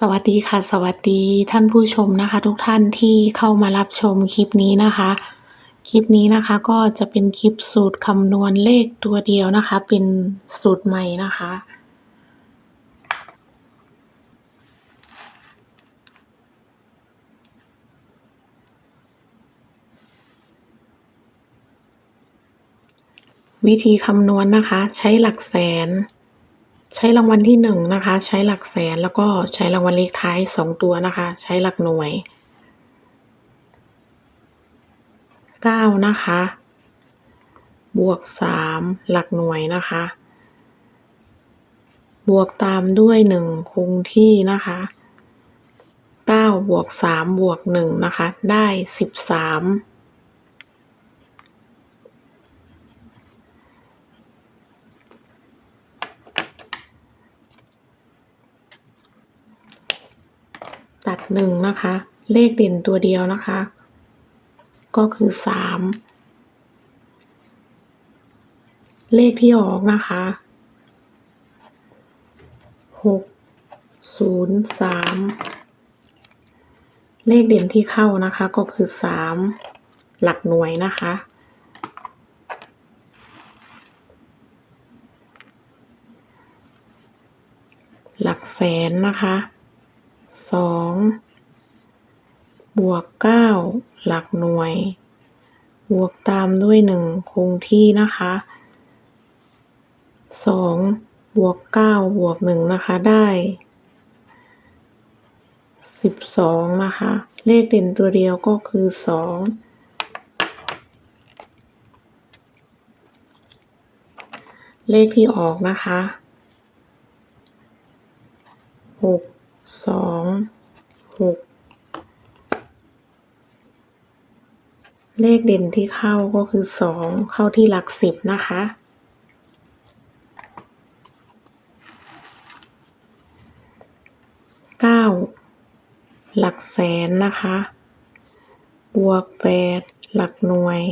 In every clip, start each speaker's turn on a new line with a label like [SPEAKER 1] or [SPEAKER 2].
[SPEAKER 1] สวัสดีค่ะ สวัสดีท่านผู้ชมนะคะ ทุกท่านที่เข้ามารับชมคลิปนี้นะคะ คลิปนี้นะคะก็จะเป็นคลิปสูตรคำนวณเลขตัวเดียวนะคะ เป็นสูตรใหม่นะคะ วิธีคำนวณนะคะ ใช้หลักแสน ใช้รางวัลที่หนึ่งนะคะ ใช้หลักแสนแล้วก็ใช้รางวัลเลขท้ายสองตัวนะคะ ใช้หลักหน่วยเก้านะคะ บวกสามหลักหน่วยนะคะ บวกตามด้วยหนึ่งคงที่นะคะเก้าบวกสามบวกหนึ่งนะคะ ได้สิบสาม ตัดหนึ่งนะคะ เลขเด่นตัวเดียวนะคะ ก็คือสามเลขที่ออกนะคะหกศูนย์สามเลขเด่นที่เข้านะคะก็คือสามหลักหน่วยนะคะหลักแสนนะคะ สองบวกเก้าหลักหน่วย บวกตามด้วยหนึ่งคงที่นะคะสองบวกเก้าบวกหนึ่งนะคะได้สิบสองนะคะ เลขเด่นตัวเดียวก็คือสองเลขที่ออกนะคะหก สองหกเลขเด่นที่เข้าก็คือสองเข้าที่หลักสิบนะคะ เก้า หลักแสนนะคะ บวกแปดหลักหน่วย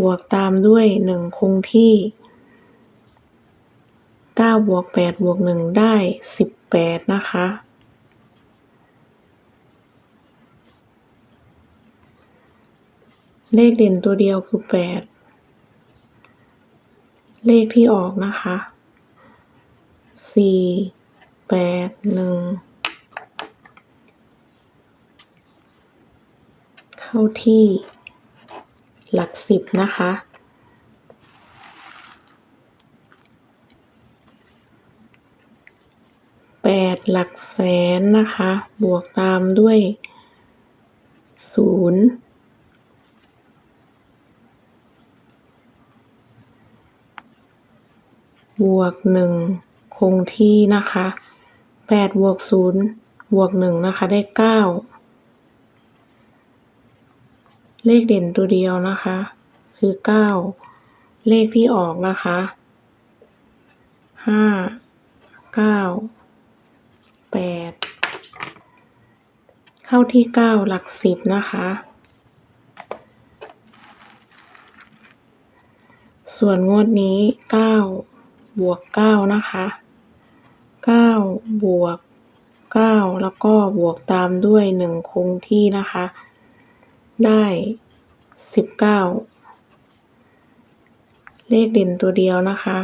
[SPEAKER 1] บวกตามด้วยหนึ่งคงที่เก้าบวกแปดบวกหนึ่งได้สิบแปดนะคะ เลขเด่นตัวเดียวคือแปดเลขที่ออกนะคะสี่แปดหนึ่งเข้าที่หลักสิบนะคะ แปดหลักแสนนะคะ บวกตามด้วยศูนย์ บวกหนึ่งคงที่นะคะแปดบวกศูนย์บวกหนึ่งนะคะได้เก้าเลขเด่นตัวเดียวนะคะ คือเก้าเลขที่ออกนะคะห้าเก้าแปดเข้าที่เก้าหลักสิบนะคะส่วนงวดนี้เก้า บวกเก้านะคะเก้าบวกเก้าแล้วก็บวกตามด้วยหนึ่งคงที่นะคะ ได้สิบเก้าเลขเด่นตัวเดียวนะคะ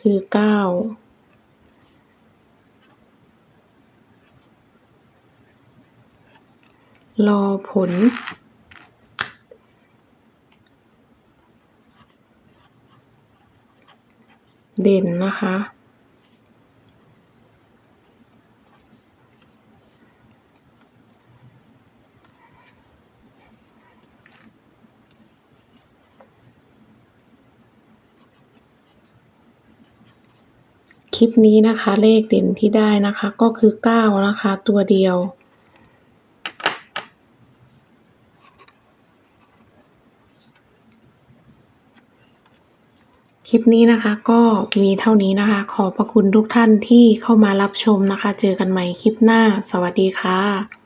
[SPEAKER 1] คือเก้ารอผล เด่นนะคะ คลิปนี้นะคะเลขเด่นที่ได้นะคะก็คือเก้านะคะ ตัวเดียว คลิปนี้นะคะ ก็มีเท่านี้นะคะ ขอบพระคุณทุกท่านที่เข้ามารับชมนะคะ เจอกันใหม่คลิปหน้า สวัสดีค่ะ